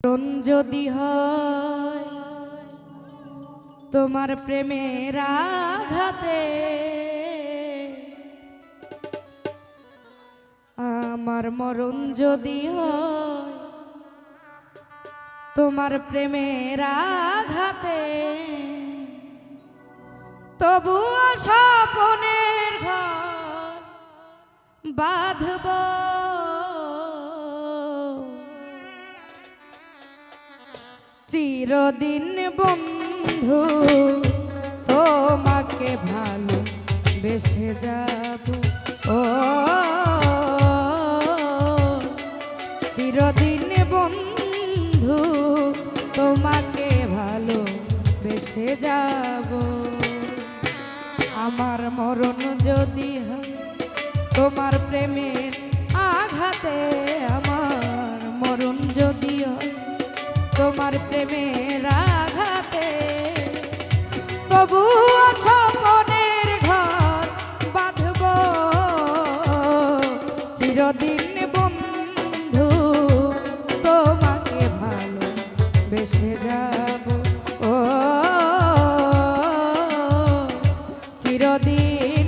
মরণ যদি হয়, তোমার প্রেমের আঘাতে আমার মরণ যদি হয়, তোমার প্রেমের আঘাতে তবুও স্বপনের ঘর বাঁধব চিরদিন বন্ধু, তোমাকে ভালো বেসে যাব। ও, চিরদিন বন্ধু, তোমাকে ভালো বেসে যাব। আমার মরণ যদি হয়, তোমার প্রেমের আঘাতে আমার তোমার প্রেমের আঘাতে। তবু স্বপনের ঘর বাঁধব। চিরদিন বন্ধু, তোমাকে ভালো বেসে যাব। ও, চিরদিন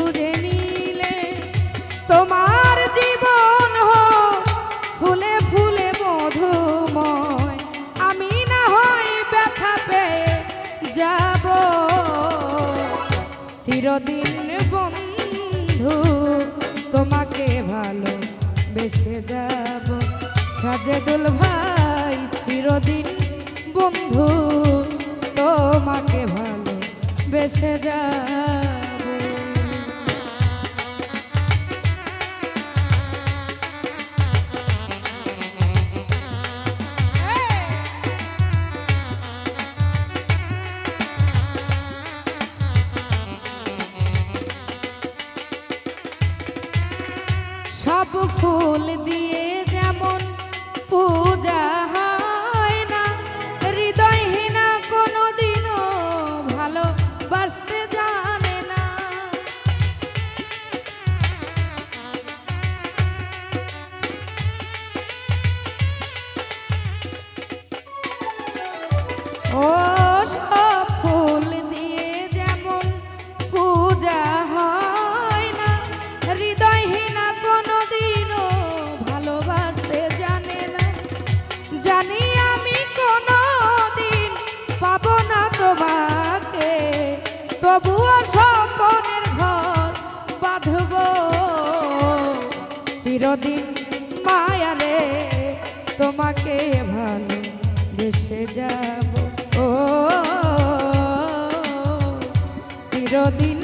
খুঁজে নিলে তোমার জীবন হোক ফুলে ফুলে মধুময়। আমি না হয় ব্যথা পেয়ে যাব। চিরদিন বন্ধু, তোমাকে ভালো বেসে যাব। সাজেদুল ভাই, চিরদিন বন্ধু, তোমাকে ভালো বেসে যাব। সব ফুল দিয়ে যেমন পূজা তবুও স্বপনের ঘর বাঁধব। চিরদিন মায়ারে তোমাকে ভালো বেসে যাব। ও চিরদিন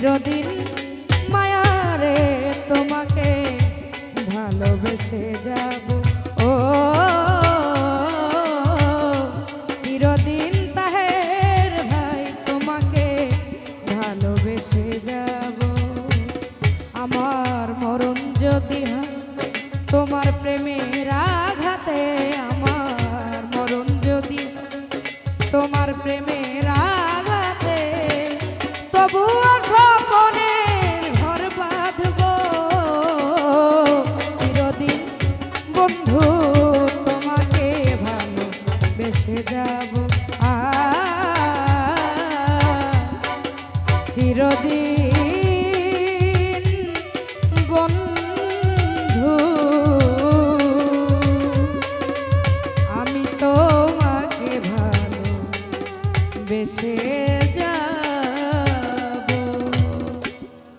চিরদিন মায়ারে তোমাকে ভালোবেসে যাব। ও, চিরদিন তাহের ভাই তোমাকে ভালোবেসে যাব। আমার মরণ যদি তোমার প্রেমের আঘাতে আমার মরণ যদি তোমার প্রেমের আঘাতে বেসে যাব। আ চিরদিন